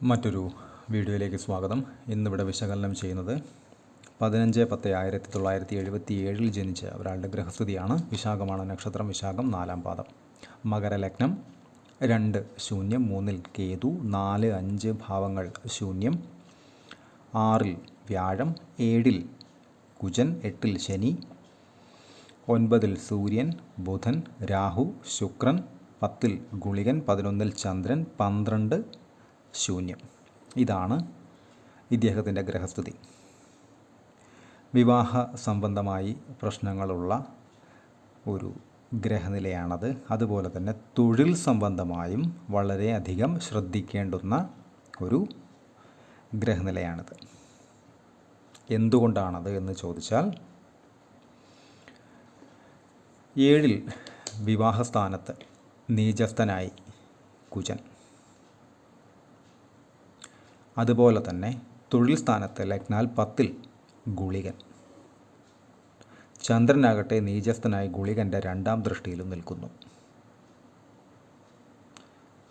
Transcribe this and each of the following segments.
മറ്റൊരു വീഡിയോയിലേക്ക് സ്വാഗതം. ഇന്നിവിടെ വിശകലനം ചെയ്യുന്നത് പതിനഞ്ച് പത്ത് ആയിരത്തി തൊള്ളായിരത്തി എഴുപത്തി ഏഴിൽ ജനിച്ച ഒരാളുടെ ഗ്രഹസ്ഥിതിയാണ് വിശാഖമാണ് നക്ഷത്രം. വിശാഖം നാലാം പാദം. മകരലഗ്നം രണ്ട് ശൂന്യം മൂന്നിൽ കേതു നാല് അഞ്ച് ഭാവങ്ങൾ ശൂന്യം ആറിൽ വ്യാഴം ഏഴിൽ കുജൻ എട്ടിൽ ശനി ഒൻപതിൽ സൂര്യൻ ബുധൻ രാഹു ശുക്രൻ പത്തിൽ ഗുളികൻ പതിനൊന്നിൽ ചന്ദ്രൻ പന്ത്രണ്ട് ശൂന്യം. ഇതാണ് ഇദ്ദേഹത്തിന്റെ ഗ്രഹസ്ഥിതി. വിവാഹ സംബന്ധമായി പ്രശ്നങ്ങളുള്ള ഒരു ഗ്രഹനിലയാണത്. അതുപോലെ തന്നെ തൊഴിൽ സംബന്ധമായും വളരെയധികം ശ്രദ്ധിക്കേണ്ടുന്ന ഒരു ഗ്രഹനിലയാണിത്. എന്തുകൊണ്ടാണത് എന്ന് ചോദിച്ചാൽ ഏഴിൽ വിവാഹസ്ഥാനത്ത് നീചസ്ഥനായി കുജൻ. അതുപോലെ തന്നെ തൊഴിൽ സ്ഥാനത്ത് ലഗ്നാൽ പത്തിൽ ഗുളികൻ. ചന്ദ്രനാകട്ടെ നീചസ്ഥനായി ഗുളികന്റെ രണ്ടാം ദൃഷ്ടിയിലും നിൽക്കുന്നു.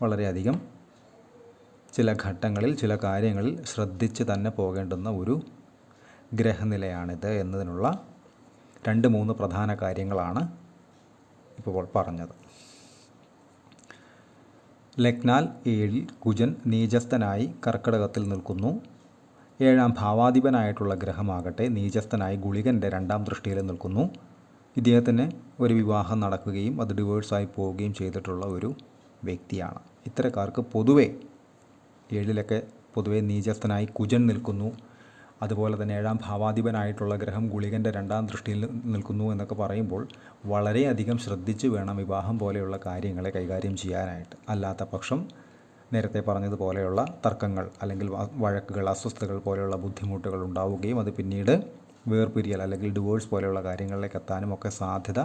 വളരെയധികം ചില ഘട്ടങ്ങളിൽ ചില കാര്യങ്ങളിൽ ശ്രദ്ധിച്ച് തന്നെ പോകേണ്ടുന്ന ഒരു ഗ്രഹനിലയാണിത് എന്നതിനുള്ള രണ്ട് മൂന്ന് പ്രധാന കാര്യങ്ങളാണ് ഇപ്പോൾ പറഞ്ഞത്. ലഗ്നാൽ ഏഴിൽ കുജൻ നീചസ്ഥനായി കർക്കടകത്തിൽ നിൽക്കുന്നു. ഏഴാം ഭാവാധിപനായിട്ടുള്ള ഗ്രഹമാകട്ടെ നീചസ്ഥനായി ഗുളികന്റെ രണ്ടാം ദൃഷ്ടിയിൽ നിൽക്കുന്നു. ഇദ്ദേഹത്തിന് ഒരു വിവാഹം നടക്കുകയും അത് ഡിവോഴ്സായി പോവുകയും ചെയ്തിട്ടുള്ള ഒരു വ്യക്തിയാണ്. ഇത്തരക്കാർക്ക് പൊതുവെ ഏഴിലൊക്കെ പൊതുവേ നീചസ്ഥനായി കുജൻ നിൽക്കുന്നു. അതുപോലെ തന്നെ ഏഴാം ഭാവാധിപനായിട്ടുള്ള ഗ്രഹം ഗുളികന്റെ രണ്ടാം ദൃഷ്ടിയിൽ നിൽക്കുന്നു എന്നൊക്കെ പറയുമ്പോൾ വളരെയധികം ശ്രദ്ധിച്ച് വേണം വിവാഹം പോലെയുള്ള കാര്യങ്ങളെ കൈകാര്യം ചെയ്യാനായിട്ട്. അല്ലാത്ത പക്ഷം നേരത്തെ പറഞ്ഞതുപോലെയുള്ള തർക്കങ്ങൾ അല്ലെങ്കിൽ വഴക്കുകൾ അസ്വസ്ഥതകൾ പോലെയുള്ള ബുദ്ധിമുട്ടുകൾ ഉണ്ടാവുകയും അത് പിന്നീട് വേർപിരിയൽ അല്ലെങ്കിൽ ഡിവോഴ്സ് പോലെയുള്ള കാര്യങ്ങളിലേക്ക് എത്താനും ഒക്കെ സാധ്യത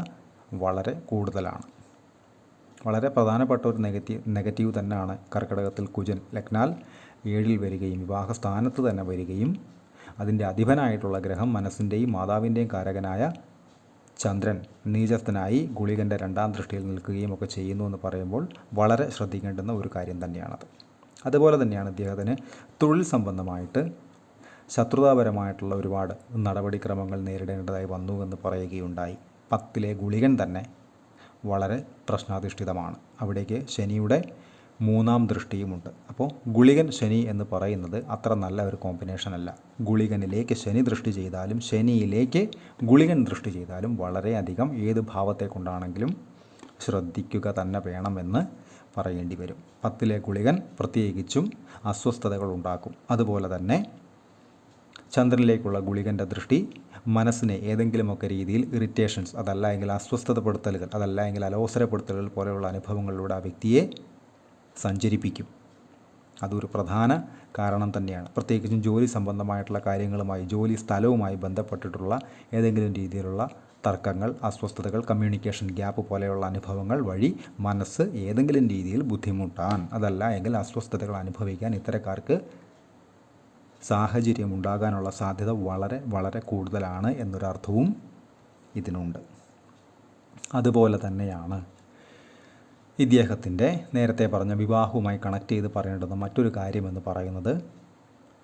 വളരെ കൂടുതലാണ്. വളരെ പ്രധാനപ്പെട്ട ഒരു നെഗറ്റീവ് നെഗറ്റീവ് തന്നെയാണ് കർക്കിടകത്തിൽ കുജൻ ലഗ്നാൽ ഏഴിൽ വരികയും വിവാഹ സ്ഥാനത്ത് തന്നെ വരികയും അതിന്റെ അധിപനായിട്ടുള്ള ഗ്രഹം മനസ്സിന്റെയും മാതാവിന്റെയും കാരകനായ ചന്ദ്രൻ നീചസ്ഥനായി ഗുളികന്റെ രണ്ടാം ദൃഷ്ടിയിൽ നിൽക്കുകയും ഒക്കെ ചെയ്യുന്നു എന്ന് പറയുമ്പോൾ വളരെ ശ്രദ്ധിക്കേണ്ടുന്ന ഒരു കാര്യം തന്നെയാണത്. അതുപോലെ തന്നെയാണ് ഇദ്ദേഹത്തിന് തൊഴിൽ സംബന്ധമായിട്ട് ശത്രുതാപരമായിട്ടുള്ള ഒരുപാട് നടപടിക്രമങ്ങൾ നേരിടേണ്ടതായി വന്നു എന്ന് പറയുകയുണ്ടായി. പത്തിലെ ഗുളികൻ തന്നെ വളരെ പ്രശ്നാധിഷ്ഠിതമാണ്. അവിടേക്ക് ശനിയുടെ മൂന്നാം ദൃഷ്ടിയുമുണ്ട്. അപ്പോൾ ഗുളികൻ ശനി എന്ന് പറയുന്നത് അത്ര നല്ല ഒരു കോമ്പിനേഷൻ അല്ല. ഗുളികനിലേക്ക് ശനി ദൃഷ്ടി ചെയ്താലും ശനിയിലേക്ക് ഗുളികൻ ദൃഷ്ടി ചെയ്താലും വളരെയധികം ഏത് ഭാവത്തെ കൊണ്ടാണെങ്കിലും ശ്രദ്ധിക്കുക തന്നെ വേണമെന്ന് പറയേണ്ടി വരും. പത്തിലെ ഗുളികൻ പ്രത്യേകിച്ചും അസ്വസ്ഥതകൾ ഉണ്ടാക്കും. അതുപോലെ തന്നെ ചന്ദ്രനിലേക്കുള്ള ഗുളികന്റെ ദൃഷ്ടി മനസ്സിനെ ഏതെങ്കിലുമൊക്കെ രീതിയിൽ ഇറിറ്റേഷൻസ് അതല്ല എങ്കിൽ അസ്വസ്ഥതപ്പെടുത്തലുകൾ അതല്ല എങ്കിൽ അലോസരപ്പെടുത്തലുകൾ പോലെയുള്ള അനുഭവങ്ങളിലൂടെ ആ വ്യക്തിയെ സഞ്ചരിപ്പിക്കും. അതൊരു പ്രധാന കാരണം തന്നെയാണ്. പ്രത്യേകിച്ചും ജോലി സംബന്ധമായിട്ടുള്ള കാര്യങ്ങളുമായി ജോലി സ്ഥലവുമായി ബന്ധപ്പെട്ടിട്ടുള്ള ഏതെങ്കിലും രീതിയിലുള്ള തർക്കങ്ങൾ അസ്വസ്ഥതകൾ കമ്മ്യൂണിക്കേഷൻ ഗ്യാപ്പ് പോലെയുള്ള അനുഭവങ്ങൾ വഴി മനസ്സ് ഏതെങ്കിലും രീതിയിൽ ബുദ്ധിമുട്ടാൻ അതല്ല എങ്കിൽ അസ്വസ്ഥതകൾ അനുഭവിക്കാൻ ഇത്തരക്കാർക്ക് സാഹചര്യം ഉണ്ടാകാനുള്ള സാധ്യത വളരെ വളരെ കൂടുതലാണ് എന്നൊരർത്ഥവും ഇതിനുണ്ട്. അതുപോലെ തന്നെയാണ് ഇദ്ദേഹത്തിന്റെ നേരത്തെ പറഞ്ഞ വിവാഹവുമായി കണക്ട് ചെയ്ത് പറയേണ്ടുന്ന മറ്റൊരു കാര്യമെന്ന് പറയുന്നത്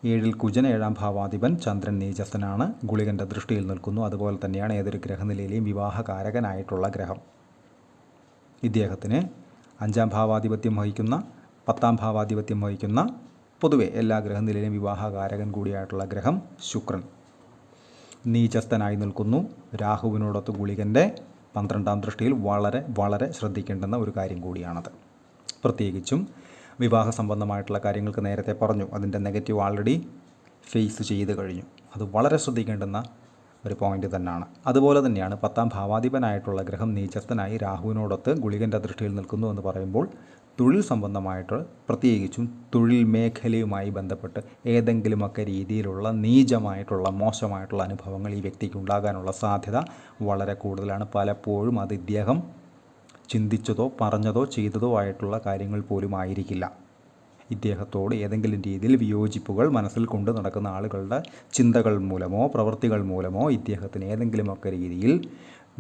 ഏഴിൽ കുജൻ ഏഴാം ഭാവാധിപൻ ചന്ദ്രൻ നീചസ്ഥനാണ്. ഗുളികന്റെ ദൃഷ്ടിയിൽ നിൽക്കുന്നു. അതുപോലെ തന്നെയാണ് ഏതൊരു ഗ്രഹനിലയിലെയും വിവാഹകാരകനായിട്ടുള്ള ഗ്രഹം. ഇദ്ദേഹത്തിന് അഞ്ചാം ഭാവാധിപത്യം വഹിക്കുന്ന പത്താം ഭാവാധിപത്യം വഹിക്കുന്ന പൊതുവെ എല്ലാ ഗ്രഹനിലയിലെയും വിവാഹകാരകൻ കൂടിയായിട്ടുള്ള ഗ്രഹം ശുക്രൻ. നീചസ്ഥനായി നിൽക്കുന്നു. രാഹുവിനോടൊത്ത് ഗുളികന്റെ പന്ത്രണ്ടാം ദൃഷ്ടിയിൽ വളരെ വളരെ ശ്രദ്ധിക്കേണ്ടുന്ന ഒരു കാര്യം കൂടിയാണത്. പ്രത്യേകിച്ചും വിവാഹ സംബന്ധമായിട്ടുള്ള കാര്യങ്ങൾക്ക് നേരത്തെ പറഞ്ഞു. അതിന്റെ നെഗറ്റീവ് ആൾറെഡി ഫേസ് ചെയ്ത് കഴിഞ്ഞു. അത് വളരെ ശ്രദ്ധിക്കേണ്ടുന്ന ഒരു പോയിന്റ് തന്നെയാണ് അതുപോലെ തന്നെയാണ് പത്താം ഭാവാധിപനായിട്ടുള്ള ഗ്രഹം നീചസ്ഥനായി രാഹുവിനോടൊത്ത് ഗുളികന്റെ ദൃഷ്ടിയിൽ നിൽക്കുന്നു എന്ന് പറയുമ്പോൾ തൊഴിൽ സംബന്ധമായിട്ട് പ്രത്യേകിച്ചും തൊഴിൽ മേഖലയുമായി ബന്ധപ്പെട്ട് ഏതെങ്കിലുമൊക്കെ രീതിയിലുള്ള നീചമായിട്ടുള്ള മോശമായിട്ടുള്ള അനുഭവങ്ങൾ ഈ വ്യക്തിക്ക് ഉണ്ടാകാനുള്ള സാധ്യത വളരെ കൂടുതലാണ്. പലപ്പോഴും അത് ഇദ്ദേഹം ചിന്തിച്ചതോ പറഞ്ഞതോ ചെയ്തതോ ആയിട്ടുള്ള കാര്യങ്ങൾ പോലും ആയിരിക്കില്ല. ഇദ്ദേഹത്തോട് ഏതെങ്കിലും രീതിയിൽ വിയോജിപ്പുകൾ മനസ്സിൽ കൊണ്ട് നടക്കുന്ന ആളുകളുടെ ചിന്തകൾ മൂലമോ പ്രവൃത്തികൾ മൂലമോ ഇദ്ദേഹത്തിന് ഏതെങ്കിലുമൊക്കെ രീതിയിൽ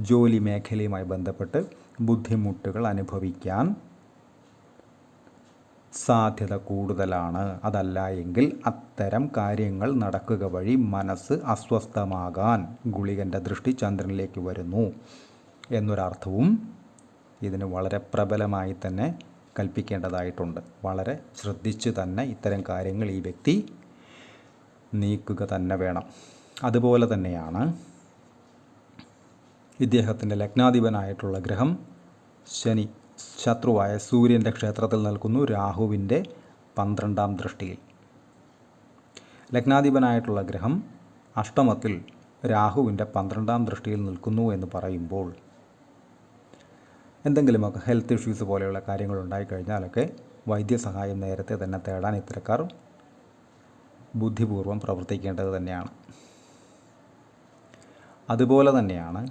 ജോലി മേഖലയുമായി ബന്ധപ്പെട്ട് ബുദ്ധിമുട്ടുകൾ അനുഭവിക്കാൻ സാധ്യത കൂടുതലാണ്. അതല്ല എങ്കിൽ അത്തരം കാര്യങ്ങൾ നടക്കുക വഴി മനസ്സ് അസ്വസ്ഥമാകാൻ ഗുളികന്റെ ദൃഷ്ടി ചന്ദ്രനിലേക്ക് വരുന്നു എന്നൊരർത്ഥവും ഇതിന് വളരെ പ്രബലമായി തന്നെ കൽപ്പിക്കേണ്ടതായിട്ടുണ്ട്. വളരെ ശ്രദ്ധിച്ച് തന്നെ ഇത്തരം കാര്യങ്ങൾ ഈ വ്യക്തി നീക്കുക തന്നെ വേണം. അതുപോലെ തന്നെയാണ് ഇദ്ദേഹത്തിന്റെ ലഗ്നാധിപനായിട്ടുള്ള ഗ്രഹം ശനി ശത്രുവായ സൂര്യന്റെ ക്ഷേത്രത്തിൽ നിൽക്കുന്നു രാഹുവിന്റെ പന്ത്രണ്ടാം ദൃഷ്ടിയിൽ. ലഗ്നാധിപനായിട്ടുള്ള ഗ്രഹം അഷ്ടമത്തിൽ രാഹുവിന്റെ പന്ത്രണ്ടാം ദൃഷ്ടിയിൽ നിൽക്കുന്നു എന്ന് പറയുമ്പോൾ എന്തെങ്കിലുമൊക്കെ ഹെൽത്ത് ഇഷ്യൂസ് പോലെയുള്ള കാര്യങ്ങൾ ഉണ്ടായിക്കഴിഞ്ഞാലൊക്കെ വൈദ്യസഹായം നേരത്തെ തന്നെ തേടാൻ ഇത്തരക്കാർ ബുദ്ധിപൂർവം പ്രവർത്തിക്കേണ്ടത് തന്നെയാണ്. അതുപോലെ തന്നെയാണ്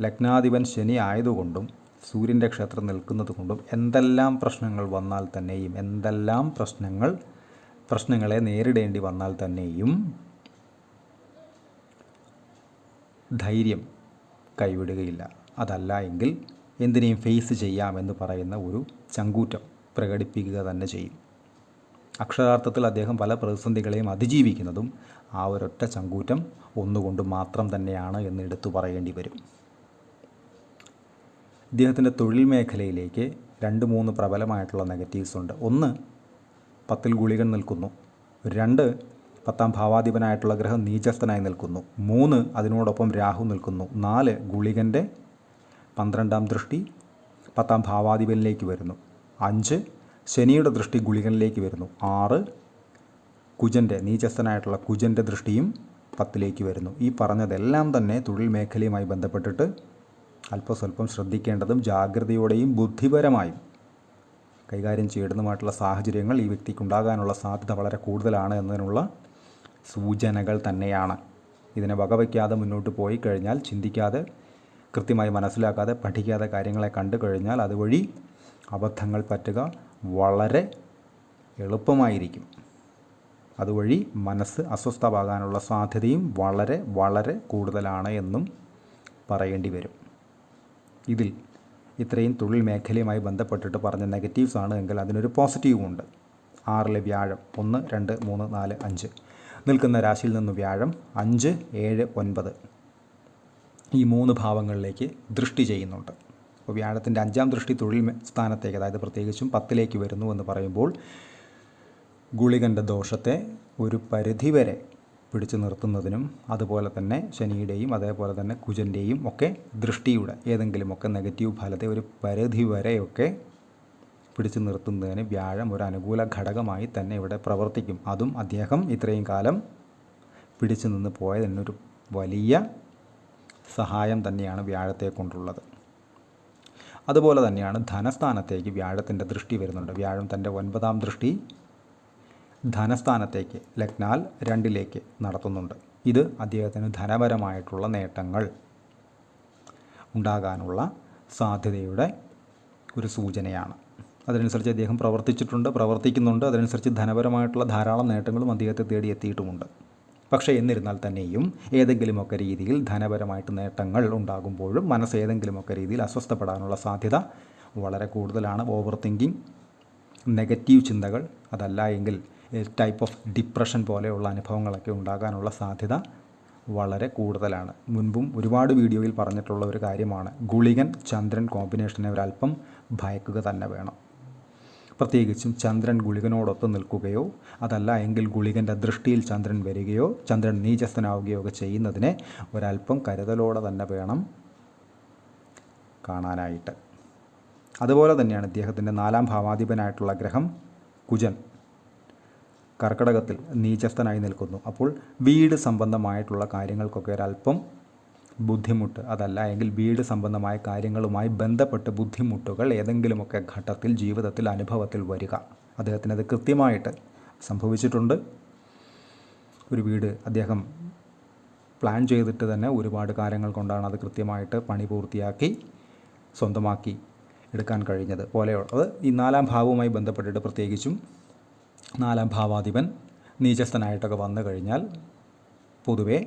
ലഗ്നാധിപൻ ശനി ആയതുകൊണ്ടും സൂര്യന്റെ ക്ഷേത്രം നിൽക്കുന്നത് കൊണ്ടും എന്തെല്ലാം പ്രശ്നങ്ങൾ വന്നാൽ തന്നെയും എന്തെല്ലാം പ്രശ്നങ്ങൾ പ്രശ്നങ്ങളെ നേരിടേണ്ടി വന്നാൽ തന്നെയും ധൈര്യം കൈവിടുകയില്ല. അതല്ല എങ്കിൽ എന്തിനേയും ഫേസ് ചെയ്യാമെന്ന് പറയുന്ന ഒരു ചങ്കൂറ്റം പ്രകടിപ്പിക്കുക തന്നെ ചെയ്യും. അക്ഷരാർത്ഥത്തിൽ അദ്ദേഹം പല പ്രതിസന്ധികളെയും അതിജീവിക്കുന്നതും ആ ഒരൊറ്റ ചങ്കൂറ്റം ഒന്നുകൊണ്ട് മാത്രം തന്നെയാണ് എന്ന് എടുത്തു പറയേണ്ടി വരും. ഇദ്ദേഹത്തിന്റെ തൊഴിൽ മേഖലയിലേക്ക് രണ്ട് മൂന്ന് പ്രബലമായിട്ടുള്ള നെഗറ്റീവ്സ് ഉണ്ട്. ഒന്ന് പത്തിൽ ഗുളികൻ നിൽക്കുന്നു. രണ്ട് പത്താം ഭാവാധിപനായിട്ടുള്ള ഗ്രഹം നീചസ്ഥനായി നിൽക്കുന്നു. മൂന്ന് അതിനോടൊപ്പം രാഹു നിൽക്കുന്നു. നാല് ഗുളികന്റെ പന്ത്രണ്ടാം ദൃഷ്ടി പത്താം ഭാവാധിപനിലേക്ക് വരുന്നു. അഞ്ച് ശനിയുടെ ദൃഷ്ടി ഗുളികനിലേക്ക് വരുന്നു. ആറ് കുജന്റെ നീചസ്ഥനായിട്ടുള്ള കുജന്റെ ദൃഷ്ടിയും പത്തിലേക്ക് വരുന്നു. ഈ പറഞ്ഞതെല്ലാം തന്നെ തൊഴിൽ മേഖലയുമായി ബന്ധപ്പെട്ടിട്ട് അല്പസ്വല്പം ശ്രദ്ധിക്കേണ്ടതും ജാഗ്രതയോടെയും ബുദ്ധിപരമായും കൈകാര്യം ചെയ്യേണ്ടതുമായിട്ടുള്ള സാഹചര്യങ്ങൾ ഈ വ്യക്തിക്കുണ്ടാകാനുള്ള സാധ്യത വളരെ കൂടുതലാണ് എന്നതിനുള്ള സൂചനകൾ തന്നെയാണ്. ഇതിനെ വകവയ്ക്കാതെ മുന്നോട്ട് പോയി കഴിഞ്ഞാൽ ചിന്തിക്കാതെ കൃത്യമായി മനസ്സിലാക്കാതെ പഠിക്കാതെ കാര്യങ്ങളെ കണ്ടു കഴിഞ്ഞാൽ അതുവഴി അബദ്ധങ്ങൾ പറ്റുക വളരെ എളുപ്പമായിരിക്കും. അതുവഴി മനസ്സ് അസ്വസ്ഥമാകാനുള്ള സാധ്യതയും വളരെ വളരെ കൂടുതലാണ് എന്നും പറയേണ്ടി വരും. ഇതിൽ ഇത്രയും തൊഴിൽ മേഖലയുമായി ബന്ധപ്പെട്ടിട്ട് പറഞ്ഞ നെഗറ്റീവ്സ് ആണ് എങ്കിൽ അതിനൊരു പോസിറ്റീവും ഉണ്ട്. ആറിലെ വ്യാഴം ഒന്ന് രണ്ട് മൂന്ന് നാല് അഞ്ച്. നിൽക്കുന്ന രാശിയിൽ നിന്ന് വ്യാഴം അഞ്ച് ഏഴ് ഒൻപത്. ഈ മൂന്ന് ഭാവങ്ങളിലേക്ക് ദൃഷ്ടി ചെയ്യുന്നുണ്ട്. അപ്പോൾ വ്യാഴത്തിന്റെ അഞ്ചാം ദൃഷ്ടി തൊഴിൽ സ്ഥാനത്തേക്ക് അതായത് പ്രത്യേകിച്ചും പത്തിലേക്ക് വരുന്നു എന്ന് പറയുമ്പോൾ ഗുളികന്റെ ദോഷത്തെ ഒരു പരിധിവരെ പിടിച്ചു നിർത്തുന്നതിനും അതുപോലെ തന്നെ ശനിയുടെയും അതേപോലെ തന്നെ കുജന്റെയും ഒക്കെ ദൃഷ്ടിയുടെ ഏതെങ്കിലുമൊക്കെ നെഗറ്റീവ് ഫലത്തെ ഒരു പരിധി വരെയൊക്കെ പിടിച്ചു നിർത്തുന്നതിന് വ്യാഴം ഒരു അനുകൂല ഘടകമായി തന്നെ ഇവിടെ പ്രവർത്തിക്കും. അതും അദ്ദേഹം ഇത്രയും കാലം പിടിച്ചു നിന്ന് പോയതിനൊരു വലിയ സഹായം തന്നെയാണ് വ്യാഴത്തെ കൊണ്ടുള്ളത്. അതുപോലെ തന്നെയാണ് ധനസ്ഥാനത്തേക്ക് വ്യാഴത്തിന്റെ ദൃഷ്ടി വരുന്നുണ്ട്. വ്യാഴം തന്റെ ഒൻപതാം ദൃഷ്ടി ധനസ്ഥാനത്തേക്ക് ലഗ്നാൽ രണ്ടിലേക്ക് നടത്തുന്നുണ്ട്. ഇത് അദ്ദേഹത്തിന് ധനപരമായിട്ടുള്ള നേട്ടങ്ങൾ ഉണ്ടാകാനുള്ള സാധ്യതയുടെ ഒരു സൂചനയാണ്. അതിനനുസരിച്ച് അദ്ദേഹം പ്രവർത്തിച്ചിട്ടുണ്ട് പ്രവർത്തിക്കുന്നുണ്ട്. അതിനനുസരിച്ച് ധനപരമായിട്ടുള്ള ധാരാളം നേട്ടങ്ങളും അദ്ദേഹത്തെ തേടി എത്തിയിട്ടുമുണ്ട് പക്ഷേ എന്നിരുന്നാൽ തന്നെയും ഏതെങ്കിലുമൊക്കെ രീതിയിൽ ധനപരമായിട്ട് നേട്ടങ്ങൾ ഉണ്ടാകുമ്പോഴും മനസ്സ് ഏതെങ്കിലുമൊക്കെ രീതിയിൽ അസ്വസ്ഥപ്പെടാനുള്ള സാധ്യത വളരെ കൂടുതലാണ്. ഓവർ തിങ്കിങ് നെഗറ്റീവ് ചിന്തകൾ അതല്ല എങ്കിൽ ടൈപ്പ് ഓഫ് ഡിപ്രഷൻ പോലെയുള്ള അനുഭവങ്ങളൊക്കെ ഉണ്ടാകാനുള്ള സാധ്യത വളരെ കൂടുതലാണ്. മുൻപും ഒരുപാട് വീഡിയോയിൽ പറഞ്ഞിട്ടുള്ള ഒരു കാര്യമാണ്. ഗുളികൻ ചന്ദ്രൻ കോമ്പിനേഷനെ ഒരല്പം ഭയക്കുക തന്നെ വേണം. പ്രത്യേകിച്ചും ചന്ദ്രൻ ഗുളികനോടൊത്ത് നിൽക്കുകയോ അതല്ല എങ്കിൽ ഗുളികന്റെ ദൃഷ്ടിയിൽ ചന്ദ്രൻ വരികയോ ചന്ദ്രൻ നീചസ്ഥനാവുകയോ ഒക്കെ ചെയ്യുന്നതിനെ ഒരല്പം കരുതലോടെ തന്നെ വേണം കാണാനായിട്ട്. അതുപോലെ തന്നെയാണ് ഇദ്ദേഹത്തിന്റെ നാലാം ഭാവാധിപനായിട്ടുള്ള ഗ്രഹം കുജൻ. കർക്കടകത്തിൽ നീചസ്ഥനായി നിൽക്കുന്നു. അപ്പോൾ വീട് സംബന്ധമായിട്ടുള്ള കാര്യങ്ങൾക്കൊക്കെ ഒരല്പം ബുദ്ധിമുട്ട്. അതല്ല എങ്കിൽ വീട് സംബന്ധമായ കാര്യങ്ങളുമായി ബന്ധപ്പെട്ട് ബുദ്ധിമുട്ടുകൾ ഏതെങ്കിലുമൊക്കെ ഘട്ടത്തിൽ ജീവിതത്തിൽ അനുഭവത്തിൽ വരിക. അദ്ദേഹത്തിനത് കൃത്യമായിട്ട് സംഭവിച്ചിട്ടുണ്ട്. ഒരു വീട് അദ്ദേഹം പ്ലാൻ ചെയ്തിട്ട് തന്നെ ഒരുപാട് കാര്യങ്ങൾ കൊണ്ടാണ് അത് കൃത്യമായിട്ട് പണി പൂർത്തിയാക്കി സ്വന്തമാക്കി എടുക്കാൻ കഴിഞ്ഞത്. പോലെയുള്ളത്. ഈ നാലാം ഭാവവുമായി ബന്ധപ്പെട്ടിട്ട് പ്രത്യേകിച്ചും നാലാം ഭാവാധിപൻ നീചസ്ഥനായിട്ടൊക്കെ വന്നു കഴിഞ്ഞാൽ പൊതുവേ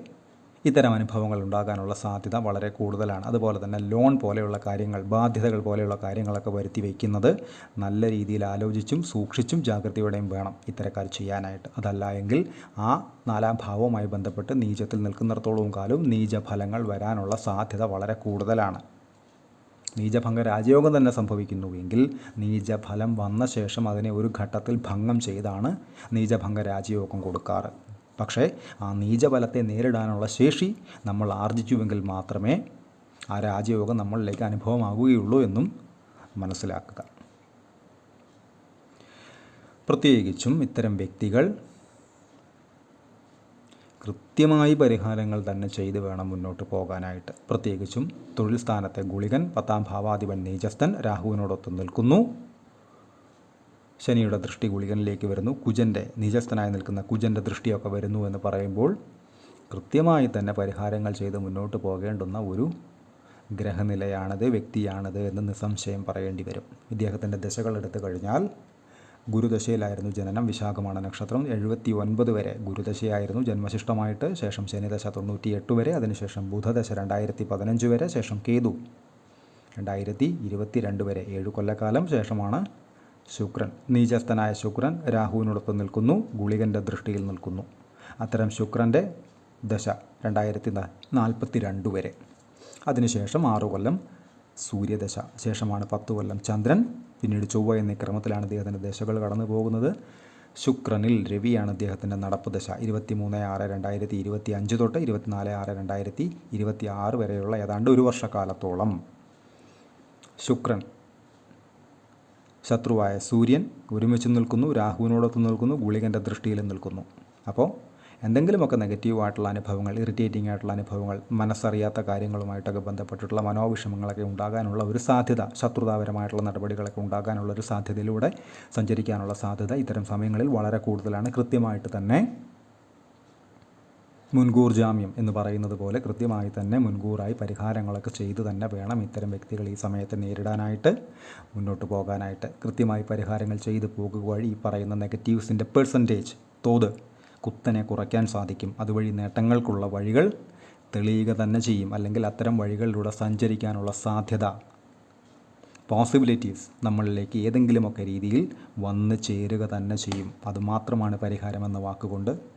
ഇത്തരം അനുഭവങ്ങൾ ഉണ്ടാകാനുള്ള സാധ്യത വളരെ കൂടുതലാണ്. അതുപോലെ തന്നെ ലോൺ പോലെയുള്ള കാര്യങ്ങൾ ബാധ്യതകൾ പോലെയുള്ള കാര്യങ്ങളൊക്കെ വരുത്തി വയ്ക്കുന്നത് നല്ല രീതിയിൽ ആലോചിച്ചും സൂക്ഷിച്ചും ജാഗ്രതയോടെയും വേണം ഇത്തരക്കാർ ചെയ്യാനായിട്ട്. അതല്ല എങ്കിൽ ആ നാലാം ഭാവവുമായി ബന്ധപ്പെട്ട് നീചത്തിൽ നിൽക്കുന്നിടത്തോളവും കാലം നീചഫലങ്ങൾ വരാനുള്ള സാധ്യത വളരെ കൂടുതലാണ്. നീചഭംഗ രാജയോഗം തന്നെ സംഭവിക്കുന്നുവെങ്കിൽ നീചഫലം വന്ന ശേഷം അതിനെ ഒരു ഘട്ടത്തിൽ ഭംഗം ചെയ്താണ് നീചഭംഗ രാജയോഗം കൊടുക്കാറ്. പക്ഷേ ആ നീചബലത്തെ നേരിടാനുള്ള ശേഷി നമ്മൾ ആർജിച്ചുവെങ്കിൽ മാത്രമേ ആ രാജയോഗം നമ്മളിലേക്ക് അനുഭവമാകുകയുള്ളൂ എന്നും മനസ്സിലാക്കുക. പ്രത്യേകിച്ചും ഇത്തരം വ്യക്തികൾ കൃത്യമായി പരിഹാരങ്ങൾ തന്നെ ചെയ്ത് വേണം മുന്നോട്ട് പോകാനായിട്ട്. പ്രത്യേകിച്ചും തൊഴിൽ സ്ഥാനത്തെ ഗുളികൻ പത്താം ഭാവാധിപൻ നീചസ്ഥൻ രാഹുവിനോടൊത്ത് നിൽക്കുന്നു. ശനിയുടെ ദൃഷ്ടി ഗുളികനിലേക്ക് വരുന്നു. കുജന്റെ നിജസ്ഥനായി നിൽക്കുന്ന കുജന്റെ ദൃഷ്ടിയൊക്കെ വരുന്നു എന്ന് പറയുമ്പോൾ കൃത്യമായി തന്നെ പരിഹാരങ്ങൾ ചെയ്ത് മുന്നോട്ട് പോകേണ്ടുന്ന ഒരു ഗ്രഹനിലയാണത് വ്യക്തിയാണത് എന്ന് നിസ്സംശയം പറയേണ്ടി വരും. ഇദ്ദേഹത്തിന്റെ ദശകൾ എടുത്തു കഴിഞ്ഞാൽ ഗുരുദശയിലായിരുന്നു ജനനം. വിശാഖമാണ് നക്ഷത്രം. എഴുപത്തി ഒൻപത് വരെ ഗുരുദശയായിരുന്നു. ജന്മശിഷ്ടമായിട്ട് ശേഷം ശനിദശ തൊണ്ണൂറ്റി എട്ട് വരെ അതിനുശേഷം ബുധദശ രണ്ടായിരത്തി പതിനഞ്ച് വരെ ശേഷം കേതു രണ്ടായിരത്തി ഇരുപത്തി രണ്ട് വരെ ഏഴ് കൊല്ലക്കാലം. ശേഷമാണ് ശുക്രൻ. നീചസ്ഥനായ ശുക്രൻ രാഹുവിനോടൊപ്പം നിൽക്കുന്നു ഗുളികന്റെ ദൃഷ്ടിയിൽ നിൽക്കുന്നു. അത്തരം ശുക്രന്റെ ദശ രണ്ടായിരത്തി നാൽപ്പത്തി രണ്ട് വരെ. അതിനുശേഷം ആറു കൊല്ലം സൂര്യദശ. ശേഷമാണ് പത്ത് കൊല്ലം ചന്ദ്രൻ. പിന്നീട് ചൊവ്വ എന്നീ ക്രമത്തിലാണ് അദ്ദേഹത്തിന്റെ ദശകൾ കടന്നു പോകുന്നത്. ശുക്രനിൽ രവിയാണ് അദ്ദേഹത്തിന്റെ നടപ്പ് ദശ. ഇരുപത്തി മൂന്ന് ആറ് രണ്ടായിരത്തി ഇരുപത്തി അഞ്ച് തൊട്ട് ഇരുപത്തിനാല് ആറ് രണ്ടായിരത്തി ഇരുപത്തി ആറ് വരെയുള്ള ഏതാണ്ട് ഒരു വർഷക്കാലത്തോളം ശുക്രൻ ശത്രുവായ സൂര്യൻ ഒരുമിച്ച് നിൽക്കുന്നു രാഹുവിനോടൊത്ത് നിൽക്കുന്നു ഗുളികന്റെ ദൃഷ്ടിയിൽ നിൽക്കുന്നു. അപ്പോൾ എന്തെങ്കിലുമൊക്കെ നെഗറ്റീവായിട്ടുള്ള അനുഭവങ്ങൾ ഇറിറ്റേറ്റിംഗ് ആയിട്ടുള്ള അനുഭവങ്ങൾ മനസ്സറിയാത്ത കാര്യങ്ങളുമായിട്ടൊക്കെ ബന്ധപ്പെട്ടിട്ടുള്ള മനോവിഷമങ്ങളൊക്കെ ഉണ്ടാകാനുള്ള ഒരു സാധ്യത ശത്രുതാപരമായിട്ടുള്ള നടപടികളൊക്കെ ഉണ്ടാകാനുള്ള ഒരു സാധ്യതയിലൂടെ സഞ്ചരിക്കാനുള്ള സാധ്യത ഇത്തരം സമയങ്ങളിൽ വളരെ കൂടുതലാണ്. കൃത്യമായിട്ട് തന്നെ മുൻകൂർ ജാമ്യം എന്ന് പറയുന്നത് പോലെ കൃത്യമായി തന്നെ മുൻകൂറായി പരിഹാരങ്ങളൊക്കെ ചെയ്തു തന്നെ വേണം ഇത്തരം വ്യക്തികൾ ഈ സമയത്തെ നേരിടാനായിട്ട് മുന്നോട്ട് പോകാനായിട്ട്. കൃത്യമായി പരിഹാരങ്ങൾ ചെയ്തു പോകുക വഴി ഈ പറയുന്ന നെഗറ്റീവ്സിന്റെ പെർസെന്റേജ് തോത് കുത്തനെ കുറയ്ക്കാൻ സാധിക്കും. അതുവഴി നേട്ടങ്ങൾക്കുള്ള വഴികൾ തെളിയുക തന്നെ ചെയ്യും. അല്ലെങ്കിൽ അത്തരം വഴികളിലൂടെ സഞ്ചരിക്കാനുള്ള സാധ്യത. പോസിബിലിറ്റീസ് നമ്മളിലേക്ക് ഏതെങ്കിലുമൊക്കെ രീതിയിൽ വന്നു ചേരുക തന്നെ ചെയ്യും. അതുമാത്രമാണ് പരിഹാരമെന്ന വാക്കുകൊണ്ട്